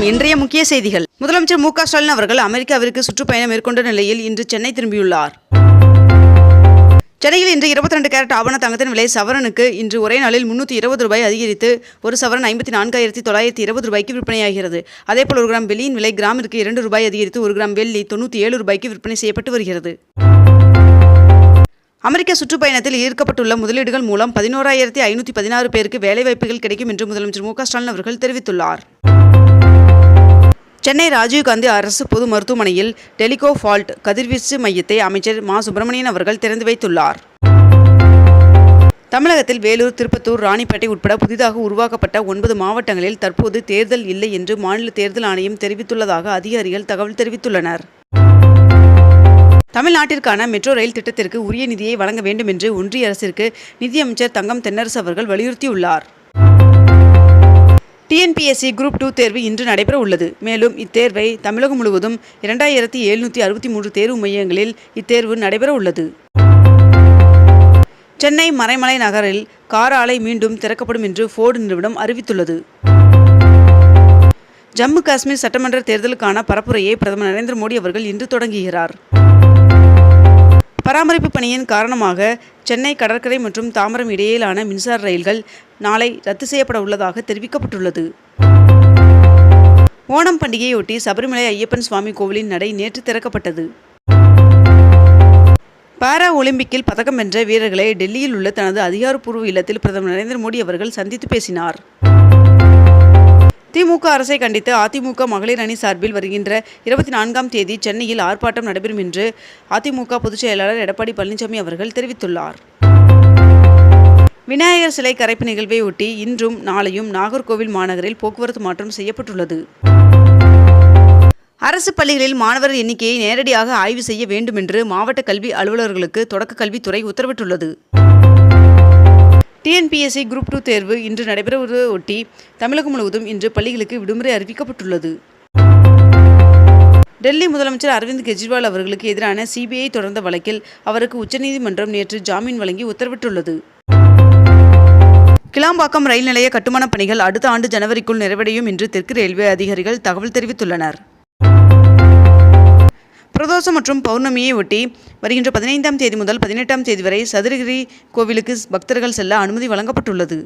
வணக்கம் இன்றைய முக்கிய செய்திகள். முதலமைச்சர் மு ஸ்டாலின் அவர்கள் அமெரிக்காவிற்கு சுற்றுப்பயணம் மேற்கொண்ட நிலையில் இன்று சென்னை திரும்பியுள்ளார். சென்னையில் இன்று 22 கேரட் ஆவண தங்கத்தின் விலை சவரனுக்கு இன்று ஒரே நாளில் முன்னூற்றி இருபது ரூபாய் அதிகரித்து ஒரு சவரன் ஐம்பத்தி நான்காயிரத்தி தொள்ளாயிரத்தி இருபது ரூபாய்க்கு விற்பனையாகிறது. அதேபோல் ஒரு கிராம் வெள்ளியின் விலை கிராமிற்கு இரண்டு ரூபாய் அதிகரித்து ஒரு கிராம் வெள்ளி தொண்ணூற்றி ஏழு ரூபாய்க்கு விற்பனை செய்யப்பட்டு வருகிறது. அமெரிக்க சுற்றுப்பயணத்தில் ஈர்க்கப்பட்டுள்ள முதலீடுகள் மூலம் பதினோராயிரத்தி ஐநூற்றி பதினாறு பேருக்கு வேலைவாய்ப்புகள் கிடைக்கும் என்று முதலமைச்சர் மு ஸ்டாலின் அவர்கள் தெரிவித்துள்ளார். சென்னை ராஜீவ்காந்தி அரசு பொது மருத்துவமனையில் டெலிகோ ஃபால்ட் கதிர்வீச்சு மையத்தை அமைச்சர் மா. சுப்பிரமணியன் அவர்கள் திறந்து வைத்துள்ளார். தமிழகத்தில் வேலூர் திருப்பத்தூர் ராணிப்பேட்டை உட்பட புதிதாக உருவாக்கப்பட்ட ஒன்பது மாவட்டங்களில் தற்போது தேர்தல் இல்லை என்று மாநில தேர்தல் ஆணையம் தெரிவித்துள்ளதாக அதிகாரிகள் தகவல் தெரிவித்துள்ளனர். தமிழ்நாட்டிற்கான மெட்ரோ ரயில் திட்டத்திற்கு உரிய நிதியை வழங்க வேண்டும் என்று ஒன்றிய அரசிற்கு நிதியமைச்சர் தங்கம் தென்னரசு அவர்கள் வலியுறுத்தியுள்ளார். டிஎன்பிஎஸ்சி குரூப் டூ தேர்வு இன்று நடைபெற உள்ளது. மேலும் இத்தேர்வை தமிழகம் முழுவதும் இரண்டாயிரத்தி எழுநூற்றி அறுபத்தி மூன்று தேர்வு மையங்களில் இத்தேர்வு நடைபெற உள்ளது. சென்னை மறைமலை நகரில் கார் ஆலை மீண்டும் திறக்கப்படும் என்று ஃபோர்டு நிறுவனம் அறிவித்துள்ளது. ஜம்மு காஷ்மீர் சட்டமன்ற தேர்தலுக்கான பரப்புரையை பிரதமர் நரேந்திர மோடி அவர்கள் இன்று தொடங்குகிறார். பராமரிப்பு பணியின் காரணமாக சென்னை கடற்கரை மற்றும் தாம்பரம் இடையிலான மின்சார ரயில்கள் நாளை ரத்து செய்யப்பட உள்ளதாக தெரிவிக்கப்பட்டுள்ளது. ஓணம் பண்டிகையொட்டி சபரிமலை ஐயப்பன் சுவாமி கோவிலின் நடை நேற்று திறக்கப்பட்டது. பாரா ஒலிம்பிக்கில் பதக்கம் வென்ற வீரர்களை டெல்லியில் உள்ள தனது அதிகாரப்பூர்வ இல்லத்தில் பிரதமர் நரேந்திர மோடி அவர்கள் சந்தித்து பேசினார். திமுக அரசை கண்டித்து அதிமுக மகளிர் அணி சார்பில் வருகின்ற இருபத்தி நான்காம் தேதி சென்னையில் ஆர்ப்பாட்டம் நடைபெறும் என்று அதிமுக பொதுச் செயலாளர் எடப்பாடி பழனிசாமி அவர்கள் தெரிவித்துள்ளார். விநாயகர் சிலை கரைப்பு நிகழ்வை ஒட்டி இன்றும் நாளையும் நாகர்கோவில் மாநகரில் போக்குவரத்து மாற்றம் செய்யப்பட்டுள்ளது. அரசு பள்ளிகளில் மாணவர் எண்ணிக்கையை நேரடியாக ஆய்வு செய்ய வேண்டும் என்று மாவட்ட கல்வி அலுவலர்களுக்கு தொடக்க கல்வித்துறை உத்தரவிட்டுள்ளது. டிஎன்பிஎஸ்சி குரூப் டூ தேர்வு இன்று நடைபெறுவதை ஒட்டி தமிழகம் முழுவதும் இன்று பள்ளிகளுக்கு விடுமுறை அறிவிக்கப்பட்டுள்ளது. டெல்லி முதலமைச்சர் அரவிந்த் கெஜ்ரிவால் அவர்களுக்கு எதிரான சிபிஐ தொடர்ந்த வழக்கில் அவருக்கு உச்சநீதிமன்றம் நேற்று ஜாமீன் வழங்கி உத்தரவிட்டுள்ளது. கிளாம்பாக்கம் ரயில் நிலைய கட்டுமானப் பணிகள் அடுத்த ஆண்டு ஜனவரிக்குள் நிறைவடையும் என்று தெற்கு ரயில்வே அதிகாரிகள் தகவல் தெரிவித்துள்ளனர். பிரதோஷம் மற்றும் பௌர்ணமியை ஒட்டி வருகின்ற பதினைந்தாம் தேதி முதல் பதினெட்டாம் தேதி வரை சதுரகிரி கோவிலுக்கு பக்தர்கள் செல்ல அனுமதி வழங்கப்பட்டுள்ளது.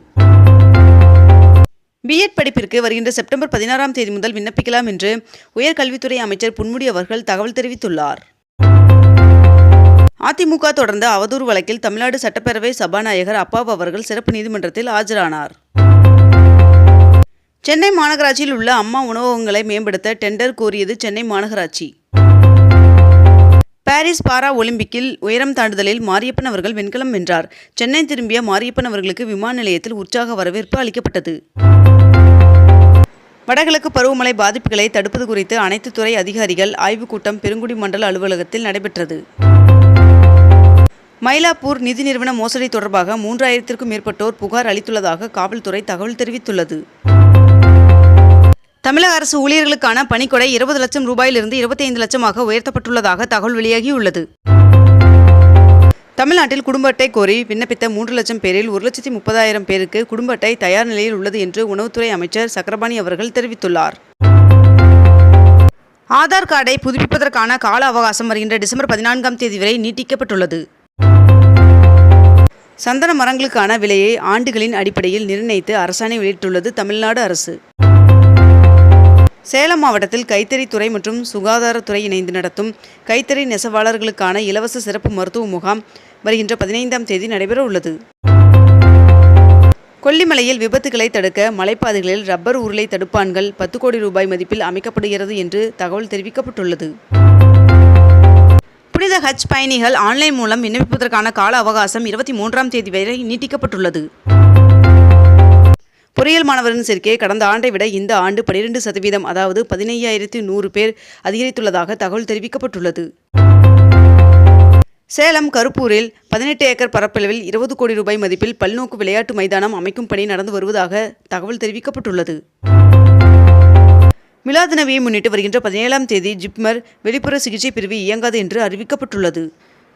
பிஎட் படிப்பிற்கு வருகின்ற செப்டம்பர் பதினாறாம் தேதி முதல் விண்ணப்பிக்கலாம் என்று உயர்கல்வித்துறை அமைச்சர் புன்முடி அவர்கள் தகவல் தெரிவித்துள்ளார். அதிமுக தொடர்ந்த அவதூறு வழக்கில் தமிழ்நாடு சட்டப்பேரவை சபாநாயகர் அப்பாவு அவர்கள் சிறப்பு நீதிமன்றத்தில் ஆஜரானார். சென்னை மாநகராட்சியில் உள்ள அம்மா உணவகங்களை மேம்படுத்த டெண்டர் கோரியது சென்னை மாநகராட்சி. பாரிஸ் பாரா ஒலிம்பிக்கில் உயரம் தாண்டுதலில் மாரியப்பன் அவர்கள் வெண்கலம் வென்றார். சென்னை திரும்பிய மாரியப்பன் அவர்களுக்கு விமான நிலையத்தில் உற்சாக வரவேற்பு அளிக்கப்பட்டது. வடகிழக்கு பருவமழை பாதிப்புகளை தடுப்பது குறித்து அனைத்து துறை அதிகாரிகள் ஆய்வுக் கூட்டம் பெருங்குடி மண்டல அலுவலகத்தில் நடைபெற்றது. மயிலாப்பூர் நிதி நிறுவன மோசடி தொடர்பாக மூன்றாயிரத்திற்கும் மேற்பட்டோர் புகார் அளித்துள்ளதாக காவல்துறை தகவல் தெரிவித்துள்ளது. தமிழக அரசு ஊழியர்களுக்கான பணிக்கொடை இருபது லட்சம் ரூபாயிலிருந்து இருபத்தைந்து லட்சமாக உயர்த்தப்பட்டுள்ளதாக தகவல் வெளியாகியுள்ளது. தமிழ்நாட்டில் குடும்ப அட்டை கோரி விண்ணப்பித்த மூன்று லட்சம் பேரில் ஒரு லட்சத்தி முப்பதாயிரம் பேருக்கு குடும்ப அட்டை தயார் நிலையில் உள்ளது என்று உணவுத்துறை அமைச்சர் சக்கரபாணி அவர்கள் தெரிவித்துள்ளார். ஆதார் கார்டை புதுப்பிப்பதற்கான கால அவகாசம் வருகின்ற டிசம்பர் பதினான்காம் தேதி வரை நீட்டிக்கப்பட்டுள்ளது. சந்தன மரங்களுக்கான விலையை ஆண்டுகளின் அடிப்படையில் நிர்ணயித்து அரசாணை வெளியிட்டுள்ளது தமிழ்நாடு அரசு. சேலம் மாவட்டத்தில் கைத்தறித்துறை மற்றும் சுகாதாரத்துறை இணைந்து நடத்தும் கைத்தறி நெசவாளர்களுக்கான இலவச சிறப்பு மருத்துவ முகாம் வருகின்ற பதினைந்தாம் தேதி நடைபெற உள்ளது. கொல்லிமலையில் விபத்துகளை தடுக்க மலைப்பாதைகளில் ரப்பர் உருளை தடுப்பான்கள் பத்து கோடி ரூபாய் மதிப்பில் அமைக்கப்படுகிறது என்று தகவல் தெரிவிக்கப்பட்டுள்ளது. புனித ஹஜ் பயணிகள் ஆன்லைன் மூலம் விண்ணப்பிப்பதற்கான கால அவகாசம் இருபத்தி மூன்றாம் தேதி வரை நீட்டிக்கப்பட்டுள்ளது. பொறியியல் மாணவரின் சேர்க்கையை கடந்த ஆண்டை விட இந்த ஆண்டு பனிரெண்டு சதவீதம் அதாவது பதினையாயிரத்தி நூறு பேர் அதிகரித்துள்ளதாக தகவல் தெரிவிக்கப்பட்டுள்ளது. சேலம் கருப்பூரில் பதினெட்டு ஏக்கர் பரப்பளவில் இருபது கோடி ரூபாய் மதிப்பில் பல்நோக்கு விளையாட்டு மைதானம் அமைக்கும் பணி நடந்து வருவதாக தகவல் தெரிவிக்கப்பட்டுள்ளது. மிலாது நபியை முன்னிட்டு வருகின்ற பதினேழாம் தேதி ஜிப்மர் வெளிப்புற சிகிச்சை பிரிவு இயங்காது என்று அறிவிக்கப்பட்டுள்ளது.